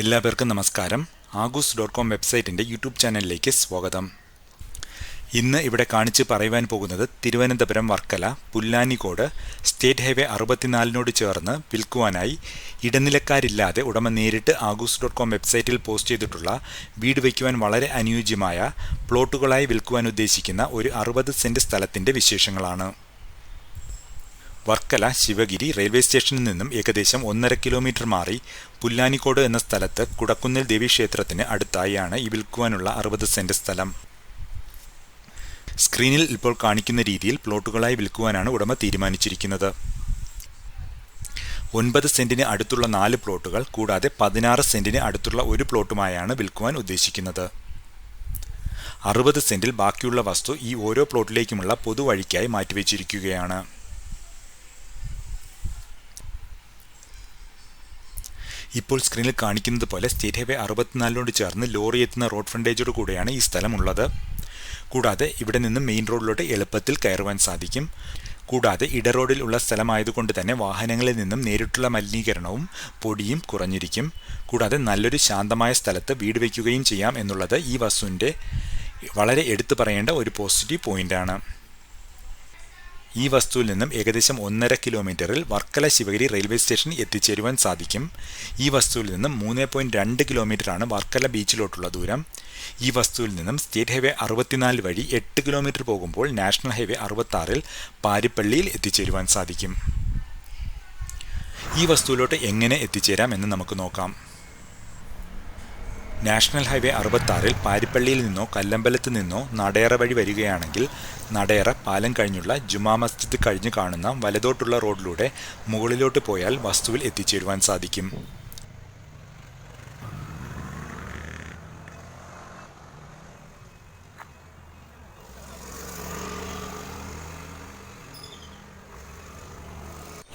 എല്ലാവർക്കും നമസ്കാരം. ആഗൂസ് dot com വെബ്സൈറ്റിന്റെ യൂട്യൂബ് ചാനലിലേക്ക് സ്വാഗതം. ഇന്ന് ഇവിടെ കാണിച്ച് പറയുവാൻ പോകുന്നത് തിരുവനന്തപുരം വർക്കല പുല്ലാനിക്കോട് സ്റ്റേറ്റ് ഹൈവേ അറുപത്തിനാലിനോട് ചേർന്ന് വിൽക്കുവാനായി ഇടനിലക്കാരില്ലാതെ ഉടമ നേരിട്ട് ആഗൂസ് ഡോട്ട് കോം വെബ്സൈറ്റിൽ പോസ്റ്റ് ചെയ്തിട്ടുള്ള വീട് വയ്ക്കുവാൻ വളരെ അനുയോജ്യമായ പ്ലോട്ടുകളായി വിൽക്കുവാൻ ഉദ്ദേശിക്കുന്ന ഒരു അറുപത് സെന്റ് സ്ഥലത്തിന്റെ വിശേഷങ്ങളാണ്. വർക്കല ശിവഗിരി റെയിൽവേ സ്റ്റേഷനിൽ നിന്നും ഏകദേശം ഒന്നര കിലോമീറ്റർ മാറി പുല്ലാനിക്കോട് എന്ന സ്ഥലത്ത് കുടക്കുന്നിൽ ദേവീക്ഷേത്രത്തിന് അടുത്തായാണ് ഈ വിൽക്കുവാനുള്ള അറുപത് സെന്റ് സ്ഥലം. സ്ക്രീനിൽ ഇപ്പോൾ കാണിക്കുന്ന രീതിയിൽ പ്ലോട്ടുകളായി വിൽക്കുവാനാണ് ഉടമ തീരുമാനിച്ചിരിക്കുന്നത്. ഒൻപത് സെന്റിന് അടുത്തുള്ള നാല് പ്ലോട്ടുകൾ കൂടാതെ പതിനാറ് സെന്റിന് അടുത്തുള്ള ഒരു പ്ലോട്ടുമായാണ് വിൽക്കുവാൻ ഉദ്ദേശിക്കുന്നത്. അറുപത് സെന്റിൽ ബാക്കിയുള്ള വസ്തു ഈ ഓരോ പ്ലോട്ടിലേക്കുമുള്ള പൊതുവഴിക്കായി മാറ്റിവെച്ചിരിക്കുകയാണ്. ഇപ്പോൾ സ്ക്രീനിൽ കാണിക്കുന്നത് പോലെ സ്റ്റേറ്റ് ഹൈവേ അറുപത്തിനാലിനോട് ചേർന്ന് ലോറി എത്തുന്ന റോഡ് ഫ്രണ്ടേജോട് കൂടെയാണ് ഈ സ്ഥലമുള്ളത്. കൂടാതെ ഇവിടെ നിന്ന് മെയിൻ റോഡിലോട്ട് എളുപ്പത്തിൽ കയറുവാൻ സാധിക്കും. കൂടാതെ ഇടറോഡിൽ ഉള്ള സ്ഥലമായതുകൊണ്ട് തന്നെ വാഹനങ്ങളിൽ നിന്നും നേരിട്ടുള്ള മലിനീകരണവും പൊടിയും കുറഞ്ഞിരിക്കും. കൂടാതെ നല്ലൊരു ശാന്തമായ സ്ഥലത്ത് വീട് വയ്ക്കുകയും ചെയ്യാം എന്നുള്ളത് ഈ വസ്തുവിന്റെ വളരെ എടുത്തു പറയേണ്ട ഒരു പോസിറ്റീവ് പോയിന്റാണ് ഈ വസ്തുവിൽ നിന്നും ഏകദേശം ഒന്നര കിലോമീറ്ററിൽ വർക്കല ശിവഗിരി റെയിൽവേ സ്റ്റേഷൻ എത്തിച്ചേരുവാൻ സാധിക്കും. ഈ വസ്തുവിൽ നിന്നും മൂന്ന് പോയിന്റ് രണ്ട് കിലോമീറ്ററാണ് വർക്കല ബീച്ചിലോട്ടുള്ള ദൂരം. ഈ വസ്തുവിൽ നിന്നും സ്റ്റേറ്റ് ഹൈവേ അറുപത്തിനാല് വഴി എട്ട് കിലോമീറ്റർ പോകുമ്പോൾ നാഷണൽ ഹൈവേ അറുപത്താറിൽ പാരിപ്പള്ളിയിൽ എത്തിച്ചേരുവാൻ സാധിക്കും. ഈ വസ്തുവിലോട്ട് എങ്ങനെ എത്തിച്ചേരാം എന്ന് നമുക്ക് നോക്കാം. നാഷണൽ ഹൈവേ അറുപത്താറിൽ പാരിപ്പള്ളിയിൽ നിന്നോ കല്ലമ്പലത്ത് നിന്നോ നടേറ വഴി വരികയാണെങ്കിൽ നടേറ പാലം കഴിഞ്ഞുള്ള ജുമാ മസ്ജിദ് കഴിഞ്ഞ് കാണുന്ന വലതോട്ടുള്ള റോഡിലൂടെ മുകളിലോട്ട് പോയാൽ വസ്തുവിൽ എത്തിച്ചേരുവാൻ സാധിക്കും.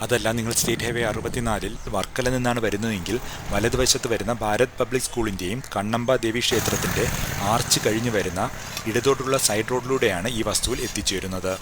അതല്ല നിങ്ങൾ സ്റ്റേറ്റ് ഹൈവേ അറുപത്തിനാലിൽ വർക്കല നിന്നാണ് വരുന്നതെങ്കിൽ വലതുവശത്ത് വരുന്ന ഭാരത് പബ്ലിക് സ്കൂളിന്റെയും കണ്ണമ്പ ദേവി ക്ഷേത്രത്തിന്റെ ആർച്ച് കഴിഞ്ഞ് വരുന്ന ഇടതോട്ടുള്ള സൈഡ് റോഡിലൂടെയാണ് ഈ വസ്തുവിൽ എത്തിച്ചേരുന്നത്.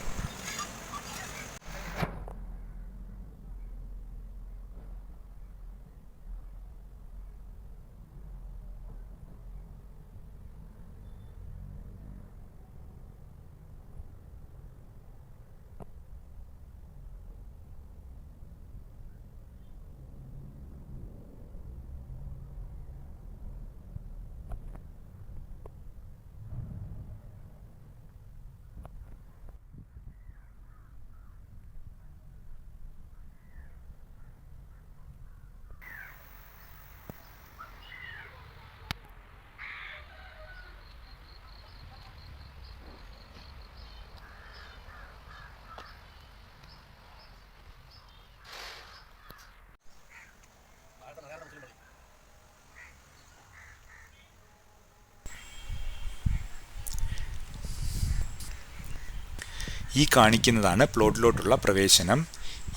ഈ കാണിക്കുന്നതാണ് പ്ലോട്ടിലോട്ടുള്ള പ്രവേശനം.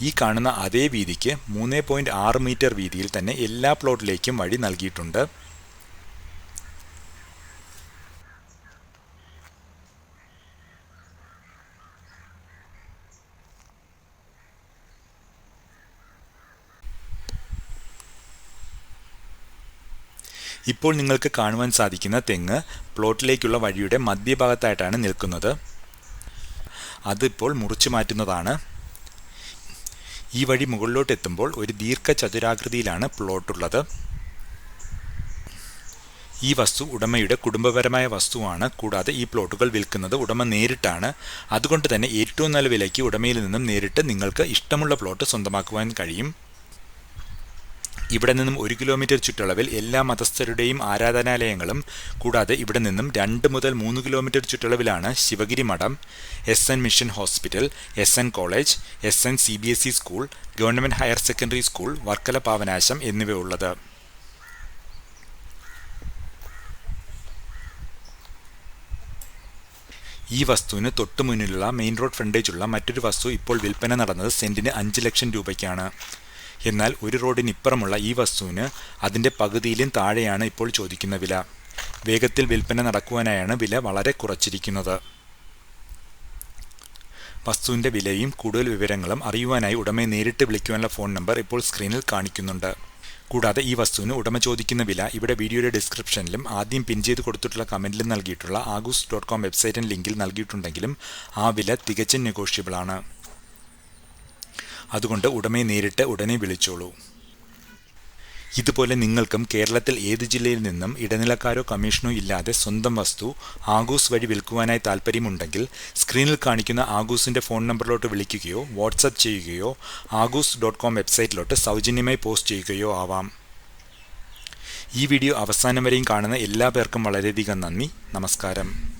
ഈ കാണുന്ന അതേ വീതിക്ക് മൂന്ന് പോയിന്റ് ആറ് മീറ്റർ വീതിയിൽ തന്നെ എല്ലാ പ്ലോട്ടിലേക്കും വഴി നൽകിയിട്ടുണ്ട്. ഇപ്പോൾ നിങ്ങൾക്ക് കാണുവാൻ സാധിക്കുന്ന തെങ്ങ് പ്ലോട്ടിലേക്കുള്ള വഴിയുടെ മധ്യഭാഗത്തായിട്ടാണ് നിൽക്കുന്നത്. അതിപ്പോൾ മുറിച്ചു മാറ്റുന്നതാണ്. ഈ വഴി മുകളിലോട്ട് എത്തുമ്പോൾ ഒരു ദീർഘചതുരാകൃതിയിലാണ് പ്ലോട്ടുള്ളത്. ഈ വസ്തു ഉടമയുടെ കുടുംബപരമായ വസ്തുവാണ്. കൂടാതെ ഈ പ്ലോട്ടുകൾ വിൽക്കുന്നത് ഉടമ നേരിട്ടാണ്. അതുകൊണ്ട് തന്നെ ഏറ്റവും നല്ല വിലയ്ക്ക് ഉടമയിൽ നിന്നും നേരിട്ട് നിങ്ങൾക്ക് ഇഷ്ടമുള്ള പ്ലോട്ട് സ്വന്തമാക്കുവാൻ കഴിയും. ഇവിടെ നിന്നും ഒരു കിലോമീറ്റർ ചുറ്റളവിൽ എല്ലാ മതസ്ഥരുടെയും ആരാധനാലയങ്ങളും കൂടാതെ ഇവിടെ നിന്നും രണ്ട് മുതൽ മൂന്ന് കിലോമീറ്റർ ചുറ്റളവിലാണ് ശിവഗിരി മഠം S N mission hospital S N college S N C B S E school government higher secondary school Varkala Papanasam എന്നിവയുള്ളത്. ഈ വസ്തുവിന് തൊട്ടു മുന്നിലുള്ള മെയിൻ റോഡ് ഫ്രണ്ടേജുള്ള മറ്റൊരു വസ്തു ഇപ്പോൾ വിൽപ്പന നടന്നത് സെന്റിന് അഞ്ച് ലക്ഷം രൂപയ്ക്കാണ്. എന്നാൽ ഒരു റോഡിനിപ്പുറമുള്ള ഈ വസ്തുവിന് അതിന്റെ പകുതിയിലും താഴെയാണ് ഇപ്പോൾ ചോദിക്കുന്ന വില. വേഗത്തിൽ വിൽപ്പന നടക്കുവാനായാണ് വില വളരെ കുറച്ചിരിക്കുന്നത്. വസ്തുവിന്റെ വിലയും കൂടുതൽ വിവരങ്ങളും അറിയുവാനായി ഉടമയെ നേരിട്ട് വിളിക്കുവാനുള്ള ഫോൺ നമ്പർ ഇപ്പോൾ സ്ക്രീനിൽ കാണിക്കുന്നുണ്ട്. കൂടാതെ ഈ വസ്തുവിന് ഉടമ ചോദിക്കുന്ന വില ഇവിടെ വീഡിയോയുടെ ഡിസ്ക്രിപ്ഷനിലും ആദ്യം പിൻ ചെയ്ത് കൊടുത്തിട്ടുള്ള കമന്റിലും നൽകിയിട്ടുള്ള ആഗൂസ് ഡോട്ട് കോം വെബ്സൈറ്റിന്റെ ലിങ്കിൽ നൽകിയിട്ടുണ്ടെങ്കിലും ആ വില തികച്ചും നെഗോഷ്യബിൾ ആണ് അതുകൊണ്ട് ഉടമയെ നേരിട്ട് ഉടനെ വിളിച്ചോളൂ. ഇതുപോലെ നിങ്ങൾക്കും കേരളത്തിൽ ഏത് ജില്ലയിൽ നിന്നും ഇടനിലക്കാരോ കമ്മീഷനോ ഇല്ലാതെ സ്വന്തം വസ്തു ആഗൂസ് വഴി വിൽക്കുവാനായി താൽപ്പര്യമുണ്ടെങ്കിൽ സ്ക്രീനിൽ കാണിക്കുന്ന ആഗൂസിന്റെ ഫോൺ നമ്പറിലോട്ട് വിളിക്കുകയോ വാട്സപ്പ് ചെയ്യുകയോ ആഗൂസ് ഡോട്ട് കോം വെബ്സൈറ്റിലോട്ട് സൗജന്യമായി പോസ്റ്റ് ചെയ്യുകയോ ആവാം. ഈ വീഡിയോ അവസാനം വരെയും കാണുന്ന എല്ലാ പേർക്കും വളരെയധികം നന്ദി. നമസ്കാരം.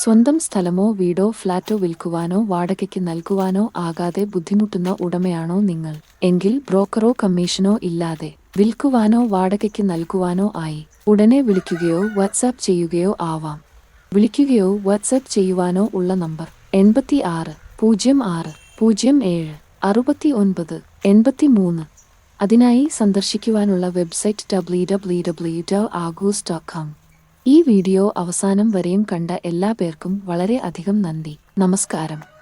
സ്വന്തം സ്ഥലമോ വീടോ ഫ്ളാറ്റോ വിൽക്കുവാനോ വാടകയ്ക്ക് നൽകുവാനോ ആകാതെ ബുദ്ധിമുട്ടുന്ന ഉടമയാണോ നിങ്ങൾ. എങ്കിൽ ബ്രോക്കറോ കമ്മീഷനോ ഇല്ലാതെ വിൽക്കുവാനോ വാടകയ്ക്ക് നൽകുവാനോ ആയി. ഉടനെ വിളിക്കുകയോ വാട്സാപ്പ് ചെയ്യുകയോ ആവാം. വിളിക്കുകയോ വാട്സാപ്പ് ചെയ്യുവാനോ ഉള്ള നമ്പർ എൺപത്തി ആറ് പൂജ്യം ആറ് പൂജ്യം ഏഴ് അറുപത്തി ഒൻപത് എൺപത്തി മൂന്ന് അതിനായി സന്ദർശിക്കുവാനുള്ള website W W W dot Aagoos dot com ഈ വീഡിയോ അവസാനം വരെയും കണ്ട എല്ലാ പേർക്കും വളരെ അധികം നന്ദി. നമസ്കാരം.